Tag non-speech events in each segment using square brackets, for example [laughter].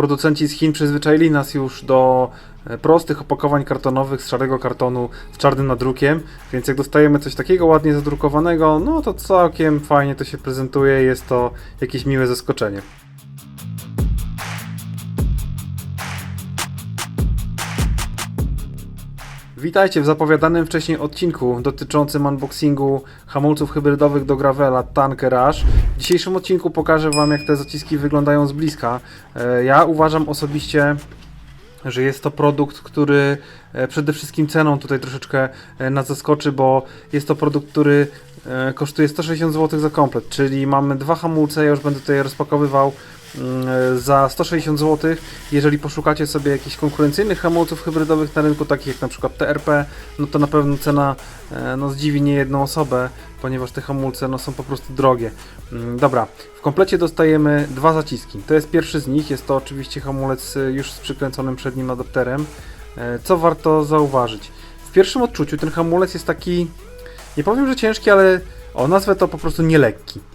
Producenci z Chin przyzwyczaili nas już do e, prostych opakowań kartonowych z szarego kartonu z czarnym nadrukiem, więc jak dostajemy coś takiego ładnie zadrukowanego, no to całkiem fajnie to się prezentuje, jest to jakieś miłe zaskoczenie. Witajcie w zapowiadanym wcześniej odcinku dotyczącym unboxingu hamulców hybrydowych do Gravela Tanker Rush. W dzisiejszym odcinku pokażę Wam jak te zaciski wyglądają z bliska. E, Ja uważam osobiście, że jest to produkt, który e, przede wszystkim ceną tutaj troszeczkę e, nas zaskoczy, bo jest to produkt, który kosztuje 160 zł za komplet, czyli mamy dwa hamulce, ja już będę tutaj rozpakowywał za 160 zł. Jeżeli poszukacie sobie jakichś konkurencyjnych hamulców hybrydowych na rynku, takich jak na przykład TRP, no to na pewno cena e, no, zdziwi nie jedną osobę, ponieważ te hamulce no, są po prostu drogie. Mm, Dobra, w komplecie dostajemy dwa zaciski. To jest pierwszy z nich, jest to oczywiście hamulec y, już z przykręconym przednim adapterem. E, Co warto zauważyć? W pierwszym odczuciu ten hamulec jest taki, nie powiem, że ciężki, ale o, nazwę to po prostu nielekki. E,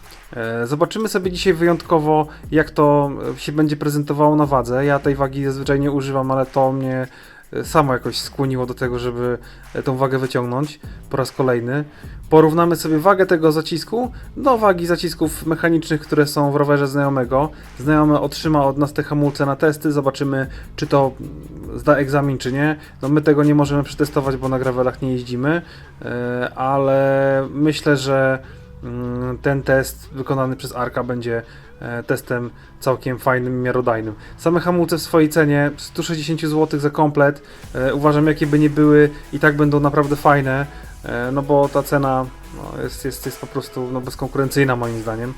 Zobaczymy sobie dzisiaj wyjątkowo, jak to e, się będzie prezentowało na wadze. Ja tej wagi zazwyczaj nie używam, ale to mnie e, samo jakoś skłoniło do tego, żeby e, tą wagę wyciągnąć po raz kolejny. Porównamy sobie wagę tego zacisku do wagi zacisków mechanicznych, które są w rowerze znajomego. Znajomy otrzyma od nas te hamulce na testy, zobaczymy czy to zda egzamin czy nie. No my tego nie możemy przetestować, bo na gravelach nie jeździmy, e, ale myślę, że ten test wykonany przez Arka będzie e, testem całkiem fajnym miarodajnym. Same hamulce w swojej cenie 160 zł za komplet. E, Uważam, jakie by nie były, i tak będą naprawdę fajne, e, no bo ta cena no, jest, jest, jest po prostu no, bezkonkurencyjna moim zdaniem.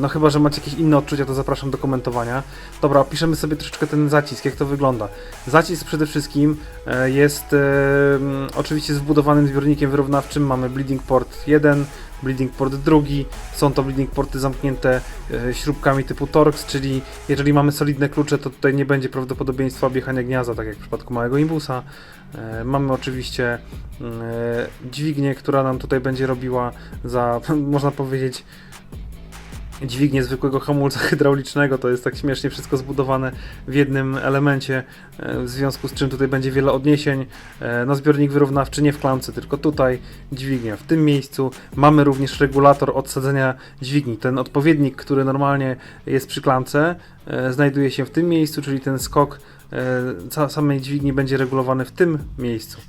No chyba, że macie jakieś inne odczucia, to zapraszam do komentowania. Dobra, opiszemy sobie troszeczkę ten zacisk, jak to wygląda. Zacisk przede wszystkim e, jest e, oczywiście z wbudowanym zbiornikiem wyrównawczym. Mamy bleeding port 1, bleeding port 2. Są to bleeding porty zamknięte e, śrubkami typu Torx, czyli jeżeli mamy solidne klucze, to tutaj nie będzie prawdopodobieństwa objechania gniazda, tak jak w przypadku małego imbusa. Mamy oczywiście mm, dźwignię, która nam tutaj będzie robiła za, [laughs] można powiedzieć, dźwignię zwykłego hamulca [laughs] hydraulicznego. To jest tak śmiesznie wszystko zbudowane w jednym elemencie, e, w związku z czym tutaj będzie wiele odniesień. E, No zbiornik wyrównawczy nie w klamce, tylko tutaj dźwignia w tym miejscu. Mamy również regulator odsadzenia dźwigni. Ten odpowiednik, który normalnie jest przy klamce, e, znajduje się w tym miejscu, czyli ten skok samej dźwigni będzie regulowany w tym miejscu.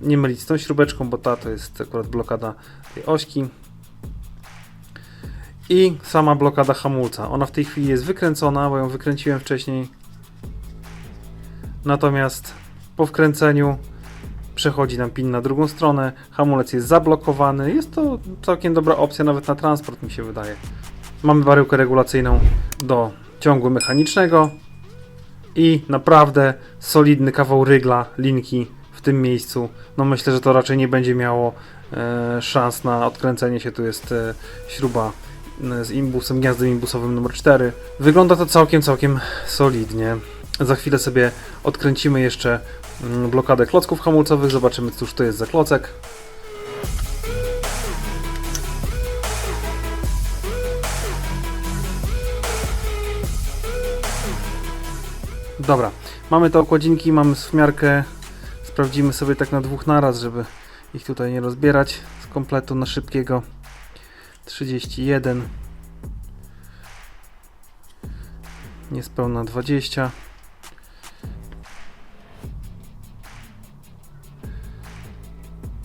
Nie mylić z tą śrubeczką, bo ta to jest akurat blokada tej ośki i sama blokada hamulca. Ona w tej chwili jest wykręcona, bo ją wykręciłem wcześniej. Natomiast po wkręceniu przechodzi nam pin na drugą stronę, hamulec jest zablokowany. Jest to całkiem dobra opcja nawet na transport mi się wydaje. Mamy baryłkę regulacyjną do ciągu mechanicznego i naprawdę solidny kawał rygla, linki w tym miejscu. No myślę, że to raczej nie będzie miało e, szans na odkręcenie się. Tu jest e, śruba z imbusem, gniazdem imbusowym numer 4. Wygląda to całkiem, całkiem solidnie. Za chwilę sobie odkręcimy jeszcze mm, blokadę klocków hamulcowych, zobaczymy cóż to jest za klocek. Dobra, mamy te okładzinki, mamy w miarkę, sprawdzimy sobie tak na dwóch naraz, żeby ich tutaj nie rozbierać z kompletu na szybkiego. 31 niespełna 20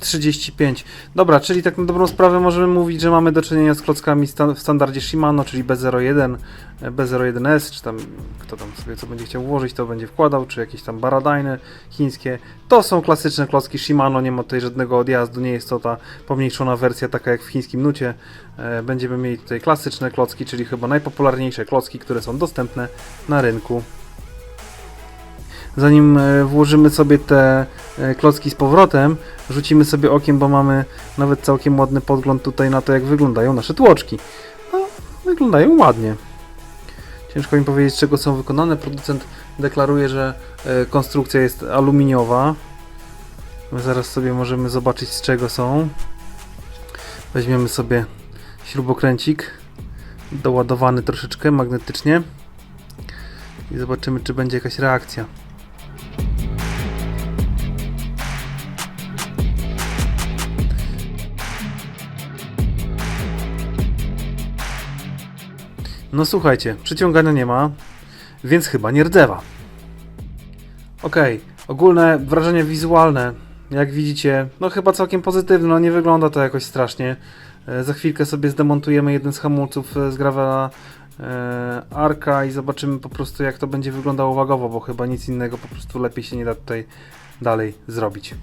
35. Dobra, czyli tak na dobrą sprawę możemy mówić, że mamy do czynienia z klockami w standardzie Shimano, czyli B01, e, B01S, czy tam kto tam sobie co będzie chciał włożyć, to będzie wkładał, czy jakieś tam Baradajny chińskie. To są klasyczne klocki Shimano, nie ma tutaj żadnego odjazdu, nie jest to ta pomniejszona wersja taka jak w chińskim nucie. E, Będziemy mieli tutaj klasyczne klocki, czyli chyba najpopularniejsze klocki, które są dostępne na rynku. Zanim e, włożymy sobie te klocki z powrotem, rzucimy sobie okiem, bo mamy nawet całkiem ładny podgląd tutaj na to, jak wyglądają nasze tłoczki. No, wyglądają ładnie. Ciężko mi powiedzieć, z czego są wykonane. Producent deklaruje, że e, konstrukcja jest aluminiowa. My zaraz sobie możemy zobaczyć, z czego są. Weźmiemy sobie śrubokręcik, doładowany troszeczkę magnetycznie. i zobaczymy, czy będzie jakaś reakcja. No słuchajcie, przyciągania nie ma, więc chyba nie rdzewa. Okej, ogólne wrażenie wizualne, jak widzicie, no chyba całkiem pozytywne, no nie wygląda to jakoś strasznie. E, Za chwilkę sobie zdemontujemy jeden z hamulców e, z Gravela e, Arka i zobaczymy po prostu jak to będzie wyglądało wagowo, bo chyba nic innego po prostu lepiej się nie da tutaj dalej zrobić.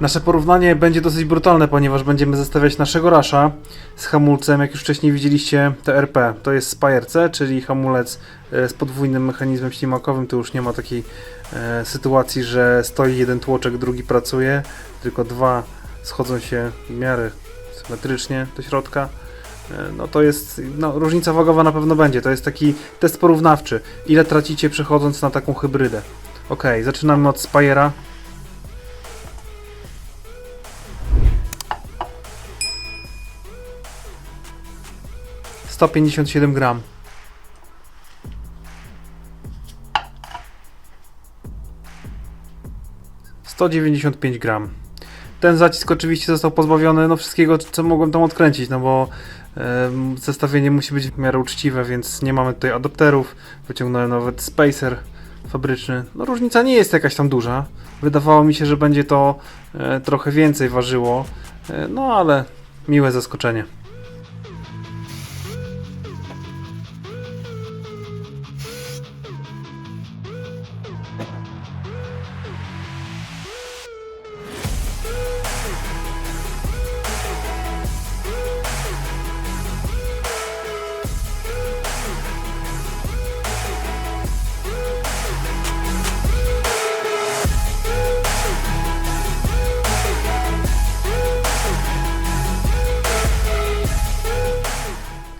Nasze porównanie będzie dosyć brutalne, ponieważ będziemy zestawiać naszego rasza z hamulcem, jak już wcześniej widzieliście, TRP. To jest spajerce, czyli hamulec e, z podwójnym mechanizmem ślimakowym. Tu już nie ma takiej e, sytuacji, że stoi jeden tłoczek, drugi pracuje, tylko dwa schodzą się w miarę symetrycznie do środka. E, no to jest, no, różnica wagowa na pewno będzie. To jest taki test porównawczy. Ile tracicie przechodząc na taką hybrydę? Ok, zaczynamy od spajera. 157 gram. Sto dziewięćdziesiąt pięć gram. Ten zacisk oczywiście został pozbawiony no, wszystkiego, co mogłem tam odkręcić, no bo zestawienie musi być w miarę uczciwe, więc nie mamy tutaj adapterów. Wyciągnąłem nawet spacer fabryczny. No różnica nie jest jakaś tam duża. Wydawało mi się, że będzie to e, trochę więcej ważyło, e, no ale miłe zaskoczenie.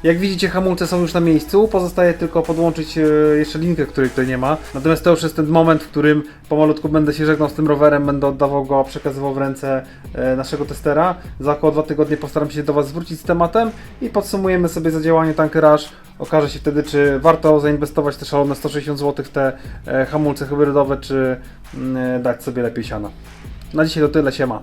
Jak widzicie, hamulce są już na miejscu. Pozostaje tylko podłączyć e, jeszcze linkę, której tutaj nie ma. Natomiast to już jest ten moment, w którym pomalutku będę się żegnał z tym rowerem, będę oddawał go, przekazywał w ręce e, naszego testera. Za około dwa tygodnie postaram się do Was zwrócić z tematem i podsumujemy sobie zadziałanie Tanker Rush. Okaże się wtedy, czy warto zainwestować te szalone 160 zł w te e, hamulce hybrydowe, czy mm, dać sobie lepiej siana. Na dzisiaj to tyle, siema.